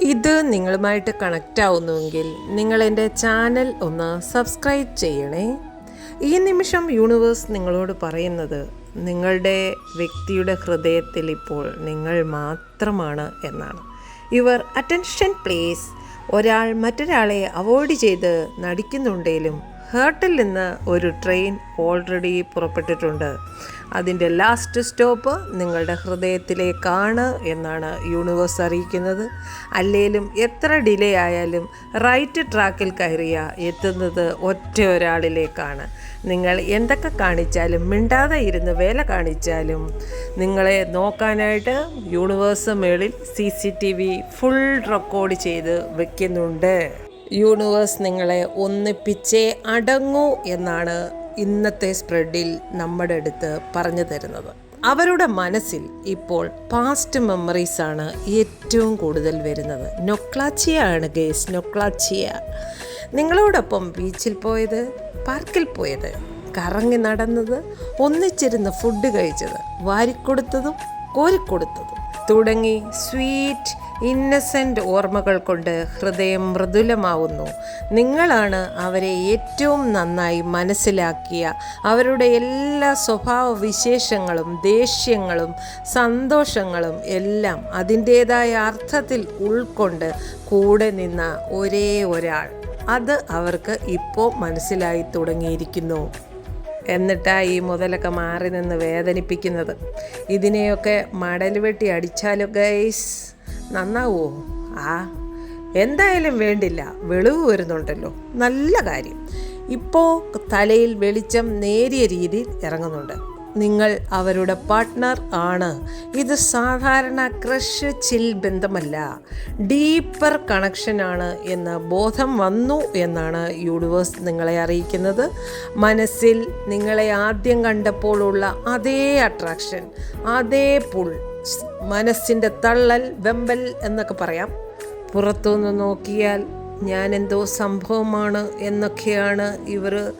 ഇത് നിങ്ങളുമായിട്ട് കണക്റ്റ് ആവുന്നുവെങ്കിൽ നിങ്ങൾ എന്റെ ചാനൽ ഒന്ന് സബ്സ്ക്രൈബ് ചെയ്യണേ. ഈ നിമിഷം യൂണിവേഴ്സ് നിങ്ങളോട് പറയുന്നത് നിങ്ങളുടെ വ്യക്തിയുടെ ഹൃദയത്തിൽ ഇപ്പോൾ നിങ്ങൾ മാത്രമാണ് എന്നാണ്. യുവർ അറ്റൻഷൻ പ്ലേസ് ഒരാൾ മറ്റൊരാളെ അവോയ്ഡ് ചെയ്ത് നടിക്കുന്നുണ്ടെങ്കിലും ഹേർട്ടിൽ നിന്ന് ഒരു ട്രെയിൻ ഓൾറെഡി പുറപ്പെട്ടിട്ടുണ്ട്. അതിന്റെ ലാസ്റ്റ് സ്റ്റോപ്പ് നിങ്ങളുടെ ഹൃദയത്തിലേക്കാണ് എന്നാണ് യൂണിവേഴ്സ് അറിയിക്കുന്നത്. അല്ലേലും എത്ര ഡിലേ ആയാലും റൈറ്റ് ട്രാക്കിൽ കയറിയ എത്തുന്നത് ഒറ്റ ഒരാളിലേക്കാണ്. നിങ്ങൾ എന്തൊക്കെ കാണിച്ചാലും മിണ്ടാതെ ഇരുന്ന് വേല കാണിച്ചാലും നിങ്ങളെ നോക്കാനായിട്ട് യൂണിവേഴ്സ് മേളിൽ C C T V full record ചെയ്ത് വെക്കുന്നുണ്ട്. യൂണിവേഴ്സ് നിങ്ങളെ ഒന്നിപ്പിച്ചേ അടങ്ങൂ എന്നാണ് ഇന്നത്തെ സ്പ്രെഡിൽ നമ്മുടെ അടുത്ത് പറഞ്ഞു തരുന്നത്. അവരുടെ മനസ്സിൽ ഇപ്പോൾ പാസ്റ്റ് മെമ്മറീസ് ആണ് ഏറ്റവും കൂടുതൽ വരുന്നത്. നൊക്ലാച്ചിയ ആണ് ഗേസ് നൊക്ലാച്ചിയ. നിങ്ങളോടൊപ്പം ബീച്ചിൽ പോയത് പാർക്കിൽ പോയത് കറങ്ങി നടന്നത് ഒന്നിച്ചിരുന്ന് ഫുഡ് കഴിച്ചത് വാരിക്കൊടുത്തതും കോരിക്കൊടുത്തതും തുടങ്ങി സ്വീറ്റ് ഇന്നസെന്റ് ഓർമ്മകൾ കൊണ്ട് ഹൃദയം മൃദുലമാവുന്നു. നിങ്ങളാണ് അവരെ ഏറ്റവും നന്നായി മനസ്സിലാക്കിയ. അവരുടെ എല്ലാ സ്വഭാവ വിശേഷങ്ങളും ദേഷ്യങ്ങളും സന്തോഷങ്ങളും എല്ലാം അതിന്റേതായ അർത്ഥത്തിൽ ഉൾക്കൊണ്ട് കൂടെ നിന്ന ഒരേ ഒരാൾ. അത് അവർക്ക് ഇപ്പോൾ മനസ്സിലായി തുടങ്ങിയിരിക്കുന്നു. എന്നിട്ടാ ഈ മുതലൊക്കെ മാറി നിന്ന് വേദനിപ്പിക്കുന്നത്. ഇതിനെയൊക്കെ മടൽ വെട്ടി അടിച്ചാലോ ഗൈസ്? നന്നാവോ? ആ എന്തായാലും വേണ്ടില്ല. വെളിവ് വരുന്നുണ്ടല്ലോ. നല്ല കാര്യം. ഇപ്പോൾ തലയിൽ വെളിച്ചം നേരിയ രീതിയിൽ ഇറങ്ങുന്നുണ്ട്. നിങ്ങൾ അവരുടെ പാർട്ട്ണർ ആണ്. ഇത് സാധാരണ ക്രഷ് ചിൽ ബന്ധമല്ല. ഡീപ്പർ കണക്ഷനാണ് എന്ന് ബോധം വന്നു എന്നാണ് യൂണിവേഴ്സ് നിങ്ങളെ അറിയിക്കുന്നത്. മനസ്സിൽ നിങ്ങളെ ആദ്യം കണ്ടപ്പോഴുള്ള അതേ അട്രാക്ഷൻ അതേ പുൾ മനസ്സിന്റെ തള്ളൽ വെമ്പൽ എന്നൊക്കെ പറയാം. പുറത്തുനിന്ന് നോക്കിയാൽ ഞാൻ എന്തോ സംഭവമാണ് എന്നൊക്കെയാണ് ഇവർ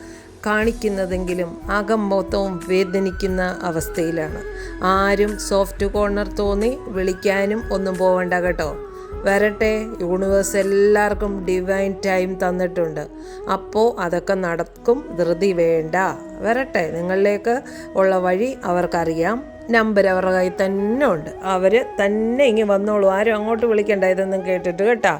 കാണിക്കുന്നതെങ്കിലും അകം മൊത്തവും വേദനിക്കുന്ന അവസ്ഥയിലാണ്. ആരും സോഫ്റ്റ് കോർണർ തോന്നി വിളിക്കാനും ഒന്നും പോവണ്ട കേട്ടോ. വരട്ടെ യൂണിവേഴ്സ് എല്ലാവർക്കും ഡിവൈൻ ടൈം തന്നിട്ടുണ്ട്. അപ്പോൾ അതൊക്കെ നടക്കും ധൃതി വേണ്ട. വരട്ടെ നിങ്ങളിലേക്ക് ഉള്ള വഴി അവർക്കറിയാം. നമ്പർ അവരുടെ കയ്യിൽ തന്നെ ഉണ്ട്. അവർ തന്നെ ഇങ്ങ് വന്നോളൂ. ആരും അങ്ങോട്ട് വിളിക്കണ്ട ഇതൊന്നും കേട്ടിട്ട് കേട്ടാ.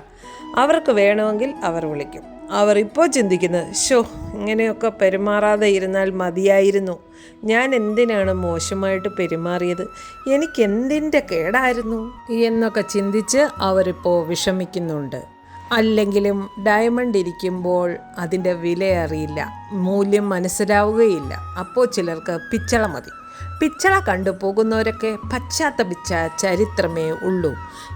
അവർക്ക് വേണമെങ്കിൽ അവർ വിളിക്കും. അവർ ഇപ്പോൾ ചിന്തിക്കുന്നത് ഷോ ഇങ്ങനെയൊക്കെ പെരുമാറാതെ ഇരുന്നാൽ മതിയായിരുന്നു. ഞാൻ എന്തിനാണ് മോശമായിട്ട് പെരുമാറിയത്? എനിക്ക് എന്തിന്റെ കേടായിരുന്നു? എന്നൊക്കെ ചിന്തിച്ച് അവരിപ്പോൾ വിഷമിക്കുന്നുണ്ട്. അല്ലെങ്കിലും ഡയമണ്ട് ഇരിക്കുമ്പോൾ അതിന്റെ വില അറിയില്ല. മൂല്യം മനസ്സിലാവുകയില്ല. അപ്പോൾ ചിലർക്ക് പിച്ചള മതി. പിച്ചള കണ്ടു പോകുന്നവരൊക്കെ പശ്ചാത്തപിച്ച ചരിത്രമേ ഉള്ളൂ.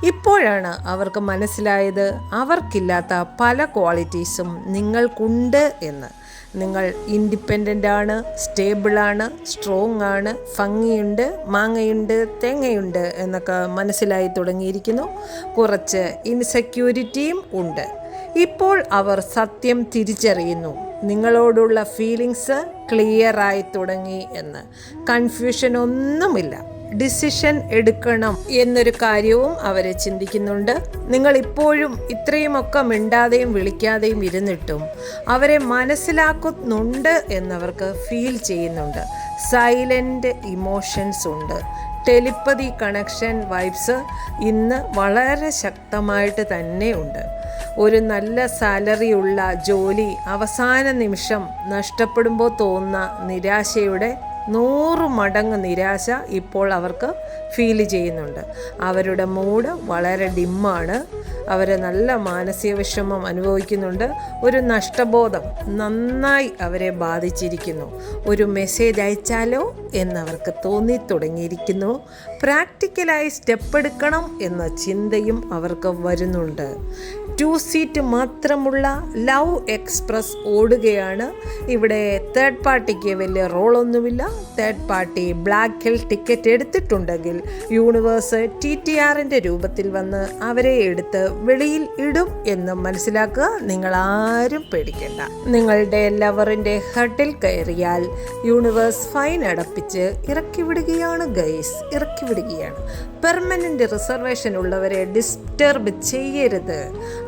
ഇപ്പോഴാണ് അവർക്ക് മനസ്സിലായത് അവർക്കില്ലാത്ത പല ക്വാളിറ്റീസും നിങ്ങൾക്കുണ്ട് എന്ന്. നിങ്ങൾ ഇൻഡിപെൻഡന്റ് ആണ് സ്റ്റേബിളാണ് സ്ട്രോങ് ആണ് ഭംഗിയുണ്ട് മാങ്ങയുണ്ട് തേങ്ങയുണ്ട് എന്നൊക്കെ മനസ്സിലായി തുടങ്ങിയിരിക്കുന്നു. കുറച്ച് ഇൻസെക്യൂരിറ്റിയും ഉണ്ട്. ഇപ്പോൾ അവർ സത്യം തിരിച്ചറിയുന്നു. നിങ്ങളോടുള്ള ഫീലിങ്സ് ക്ലിയറായി തുടങ്ങി എന്ന്. കൺഫ്യൂഷൻ ഒന്നുമില്ല. ഡിസിഷൻ എടുക്കണം എന്നൊരു കാര്യവും അവരെ ചിന്തിക്കുന്നുണ്ട്. നിങ്ങൾ ഇപ്പോഴും ഇത്രയുമൊക്കെ മിണ്ടാതെയും വിളിക്കാതെയും ഇരുന്നിട്ടും അവരെ മനസ്സിലാക്കുന്നുണ്ട് എന്നവർക്ക് ഫീൽ ചെയ്യുന്നുണ്ട്. സൈലന്റ് ഇമോഷൻസ് ഉണ്ട്. ടെലിപ്പതി കണക്ഷൻ വൈബ്സ് ഇന്ന് വളരെ ശക്തമായിട്ട് തന്നെ ഉണ്ട്. ഒരു നല്ല സാലറിയുള്ള ജോലി അവസാന നിമിഷം നഷ്ടപ്പെടുമ്പോൾ തോന്നുന്ന നിരാശയുടെ നൂറ് മടങ്ങ് നിരാശ ഇപ്പോൾ അവർക്ക് ഫീൽ ചെയ്യുന്നുണ്ട്. അവരുടെ മൂഡ് വളരെ ഡിമ്മാണ്. അവർ നല്ല മാനസിക വിഷമം അനുഭവിക്കുന്നുണ്ട്. ഒരു നഷ്ടബോധം നന്നായി അവരെ ബാധിച്ചിരിക്കുന്നു. ഒരു മെസ്സേജ് അയച്ചാലോ എന്നവർക്ക് തോന്നി തുടങ്ങിയിരിക്കുന്നു പ്രാക്ടിക്കലായി സ്റ്റെപ്പ് എടുക്കണം എന്ന ചിന്തയും അവർക്ക് വരുന്നുണ്ട്. ടു സീറ്റ് മാത്രമുള്ള ലവ് എക്സ്പ്രസ് ഓടുകയാണ്. ഇവിടെ തേർഡ് പാർട്ടിക്ക് വലിയ റോളൊന്നുമില്ല. Third party black hill ticket എടുത്തിട്ടുണ്ടെങ്കിൽ യൂണിവേഴ്സ് ടി ടി ആറിന്റെ രൂപത്തിൽ വന്ന് അവരെ എടുത്ത് വെളിയിൽ ഇടും എന്ന് മനസ്സിലാക്കുക. നിങ്ങൾ ആരും പേടിക്കേണ്ട. നിങ്ങളുടെ ലവറിന്റെ ഹട്ടിൽ കയറിയാൽ യൂണിവേഴ്സ് ഫൈൻ അടപ്പിച്ച് ഇറക്കി വിടുകയാണ് ഗൈസ് ഇറക്കി വിടുകയാണ്. പെർമനന്റ് റിസർവേഷൻ ഉള്ളവരെ ഡിസ്റ്റർബ് ചെയ്യരുത്.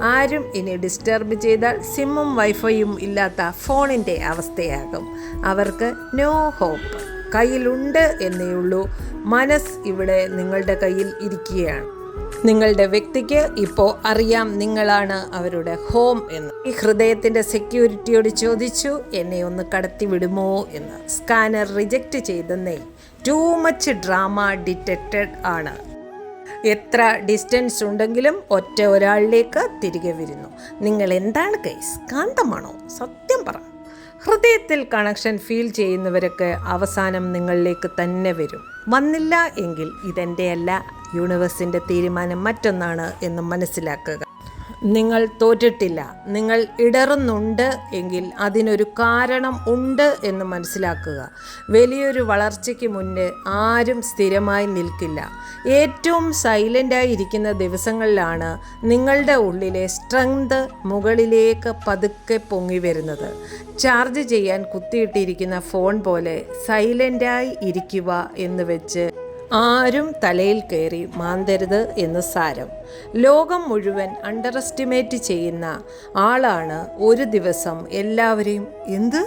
ആരും ഇനി ഡിസ്റ്റർബ് ചെയ്താൽ സിമ്മും വൈഫൈയും ഇല്ലാത്ത ഫോണിന്റെ അവസ്ഥയാകും. അവർക്ക് നോ ഹോപ്പ് കയ്യിലുണ്ട് എന്നേ ഉള്ളൂ. മനസ്സ് ഇവിടെ നിങ്ങളുടെ കയ്യിൽ ഇരിക്കുകയാണ്. നിങ്ങളുടെ വ്യക്തിക്ക് ഇപ്പോൾ അറിയാം നിങ്ങളാണ് അവരുടെ ഹോം എന്ന്. ഈ ഹൃദയത്തിന്റെ സെക്യൂരിറ്റിയോട് ചോദിച്ചു എന്നെ ഒന്ന് കടത്തിവിടുമോ? എന്ന്. സ്കാനർ റിജക്റ്റ് ചെയ്തെന്നേ. ടൂ മച്ച് ഡ്രാമ ഡിറ്റക്റ്റഡ് ആണ്. എത്ര ഡിസ്റ്റൻസ് ഉണ്ടെങ്കിലും ഒറ്റ ഒരാളിലേക്ക് തിരികെ വരുന്നു. നിങ്ങൾ എന്താണ് കേസ് കാന്തമാണോ? സത്യം പറ. ഹൃദയത്തിൽ കണക്ഷൻ ഫീൽ ചെയ്യുന്നവരൊക്കെ അവസാനം നിങ്ങളിലേക്ക് തന്നെ വരും. വന്നില്ല എങ്കിൽ ഇതെന്റെ അല്ല യൂണിവേഴ്സിന്റെ തീരുമാനം. മറ്റൊന്നാണ് എന്ന് മനസ്സിലാക്കുക. നിങ്ങൾ തോറ്റിട്ടില്ല. നിങ്ങൾ ഇടറുന്നുണ്ട് എങ്കിൽ അതിനൊരു കാരണം ഉണ്ട് എന്ന് മനസ്സിലാക്കുക. വലിയൊരു വളർച്ചയ്ക്ക് മുന്നേ ആരും സ്ഥിരമായി നിൽക്കില്ല. ഏറ്റവും സൈലന്റായി ഇരിക്കുന്ന ദിവസങ്ങളിലാണ് നിങ്ങളുടെ ഉള്ളിലെ സ്ട്രെങ്ത് മുകളിലേക്ക് പതുക്കെ പൊങ്ങി വരുന്നത്. ചാർജ് ചെയ്യാൻ കുത്തിയിട്ടിരിക്കുന്ന ഫോൺ പോലെ സൈലന്റായി ഇരിക്കുക എന്ന് വെച്ച് ആരും തലയിൽ കയറി മാന്തരുത് എന്ന് സാരം. ലോകം മുഴുവൻ അണ്ടർ എസ്റ്റിമേറ്റ് ചെയ്യുന്ന ആളാണ് ഒരു ദിവസം എല്ലാവരെയും എന്ത്?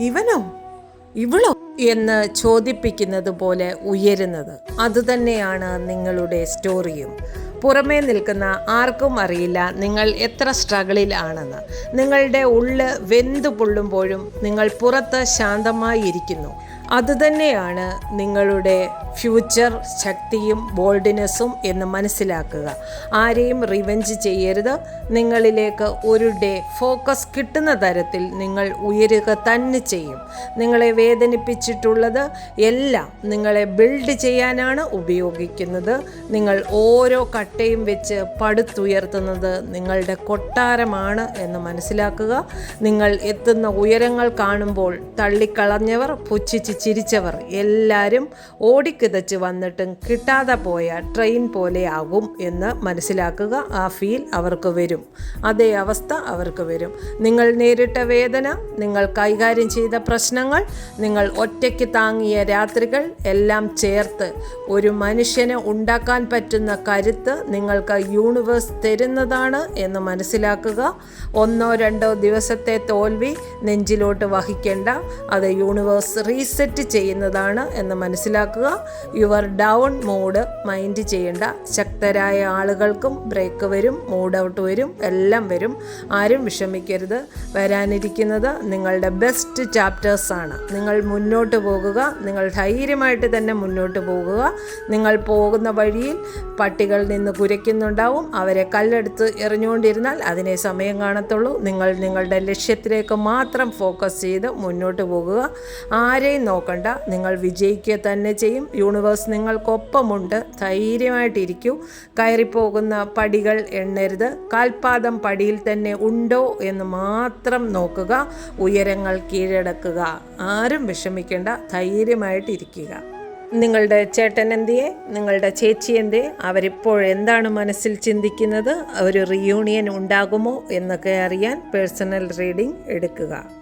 ഇവനോ? ഇവളോ? എന്ന് ചോദിപ്പിക്കുന്നത് പോലെ ഉയരുന്നത്. അതുതന്നെയാണ് നിങ്ങളുടെ സ്റ്റോറിയും പുറമേ നിൽക്കുന്ന ആർക്കും അറിയില്ല നിങ്ങൾ എത്ര സ്ട്രഗിളിൽ ആണെന്ന്. നിങ്ങളുടെ ഉള്ള് വെന്തു പൊള്ളുമ്പോഴും നിങ്ങൾ പുറത്ത് ശാന്തമായി ഇരിക്കുന്നു അതുതന്നെയാണ് നിങ്ങളുടെ ഫ്യൂച്ചർ ശക്തിയും ബോൾഡിനെസ്സും എന്ന് മനസ്സിലാക്കുക. ആരെയും റിവെഞ്ച് ചെയ്യരുത്. നിങ്ങളിലേക്ക് ഒരു ഡേ ഫോക്കസ് കിട്ടുന്ന തരത്തിൽ നിങ്ങൾ ഉയരുക തന്നെ ചെയ്യും. നിങ്ങളെ വേദനിപ്പിച്ചിട്ടുള്ളത് എല്ലാം നിങ്ങളെ ബിൽഡ് ചെയ്യാനാണ് ഉപയോഗിക്കുന്നത്. നിങ്ങൾ ഓരോ കട്ടയും വെച്ച് പടുത്തുയർത്തുന്നത് നിങ്ങളുടെ കൊട്ടാരമാണ് എന്ന് മനസ്സിലാക്കുക. നിങ്ങൾ എത്തുന്ന ഉയരങ്ങൾ കാണുമ്പോൾ തള്ളിക്കളഞ്ഞവർ പുച്ഛിച്ച് ചിരിച്ചവർ എല്ലാവരും ഓടിക്കിതച്ച് വന്നിട്ടും കിട്ടാതെ പോയ ട്രെയിൻ പോലെ ആകും എന്ന് മനസ്സിലാക്കുക ആ ഫീൽ അവർക്ക് വരും. അതേ അവസ്ഥ അവർക്ക് വരും. നിങ്ങൾ നേരിട്ട വേദന നിങ്ങൾ കൈകാര്യം ചെയ്ത പ്രശ്നങ്ങൾ നിങ്ങൾ ഒറ്റയ്ക്ക് താങ്ങിയ രാത്രികൾ എല്ലാം ചേർത്ത് ഒരു മനുഷ്യനെ ഉണ്ടാക്കാൻ പറ്റുന്ന കരുത്ത് നിങ്ങൾക്ക് യൂണിവേഴ്സ് തരുന്നതാണ് എന്ന് മനസ്സിലാക്കുക. ഒന്നോ രണ്ടോ ദിവസത്തെ തോൽവി നെഞ്ചിലോട്ട് വഹിക്കേണ്ട. അത് യൂണിവേഴ്സ് റീസെറ്റ് ചെയ്യുന്നതാണ് എന്ന് മനസ്സിലാക്കുക. യുവർ ഡൗൺ മൂഡ് മൈൻഡ് ചെയ്യേണ്ട. ശക്തരായ ആളുകൾക്കും ബ്രേക്ക് വരും മൂഡ് ഔട്ട് വരും എല്ലാം വരും. ആരും വിഷമിക്കരുത്. വരാനിരിക്കുന്നത് നിങ്ങളുടെ ബെസ്റ്റ് ചാപ്റ്റേഴ്സാണ് നിങ്ങൾ മുന്നോട്ട് പോകുക. നിങ്ങൾ ധൈര്യമായിട്ട് തന്നെ മുന്നോട്ട് പോകുക. നിങ്ങൾ പോകുന്ന വഴിയിൽ പട്ടികൾ നിന്ന് കുരയ്ക്കുന്നുണ്ടാവും. അവരെ കല്ലെടുത്ത് എറിഞ്ഞുകൊണ്ടിരുന്നാൽ അതിനെ സമയം കാണത്തുള്ളൂ. നിങ്ങൾ നിങ്ങളുടെ ലക്ഷ്യത്തിലേക്ക് മാത്രം ഫോക്കസ് ചെയ്ത് മുന്നോട്ട് പോകുക. ആരെയും നോക്കണ്ട. നിങ്ങൾ വിജയിക്കുക തന്നെ ചെയ്യും. യൂണിവേഴ്സ് നിങ്ങൾക്കൊപ്പമുണ്ട്. ധൈര്യമായിട്ടിരിക്കൂ. കയറിപ്പോകുന്ന പടികൾ എണ്ണരുത്. കാൽപാദം പടിയിൽ തന്നെ ഉണ്ടോ എന്ന് മാത്രം നോക്കുക. ഉയരങ്ങൾ കീഴടക്കുക. ആരും വിഷമിക്കേണ്ട. ധൈര്യമായിട്ടിരിക്കുക. നിങ്ങളുടെ ചേട്ടൻ എന്തിയെ? നിങ്ങളുടെ ചേച്ചി എന്തേ അവരിപ്പോൾ എന്താണ് മനസ്സിൽ ചിന്തിക്കുന്നത്? ഒരു റിയൂണിയൻ ഉണ്ടാകുമോ എന്നൊക്കെ അറിയാൻ പേഴ്സണൽ റീഡിംഗ് എടുക്കുക.